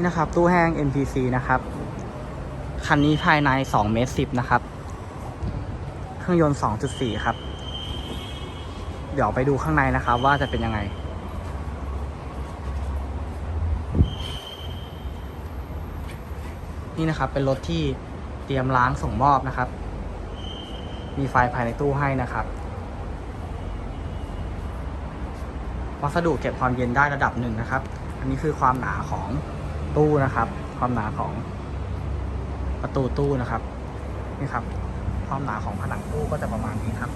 นี่นะครับ ตู้แห้ง MPC นะครับ คันนี้ภายใน2เมตร10 นะครับ เครื่องยนต์ 2.4 ครับ เดี๋ยวไปดูข้างในนะครับ ว่าจะเป็นยังไง นี่นะครับเป็นรถที่เตรียมล้างส่งมอบนะครับ มีไฟภายในตู้ให้นะครับ วัสดุเก็บความเย็นได้ระดับหนึ่งนะครับอันนี้คือความหนาของ ตู้นะครับ ความหนาของประตูตู้นะครับนี่ครับ ความหนาของผนังตู้ก็จะประมาณนี้ครับ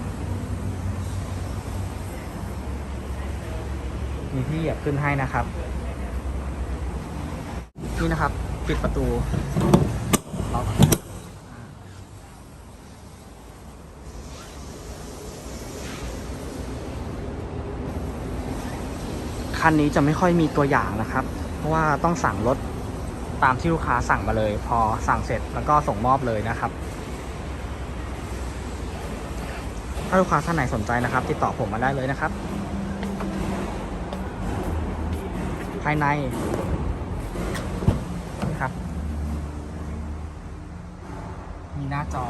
มีที่เหยียบขึ้นให้นะครับ นี่นะครับ ปิดประตูล็อกคันนี้จะไม่ค่อยมีตัวอย่างนะครับ ราะว่าต้องสั่งรถตามที่ลูกค้าสั่งมาเลย พอสั่งเสร็จแล้วก็ส่งมอบเลยนะครับ ถ้าลูกค้าท่านไหนสนใจนะครับ ติดต่อผมมาได้เลยนะครับ ภายในนะครับ มีหน้าจอ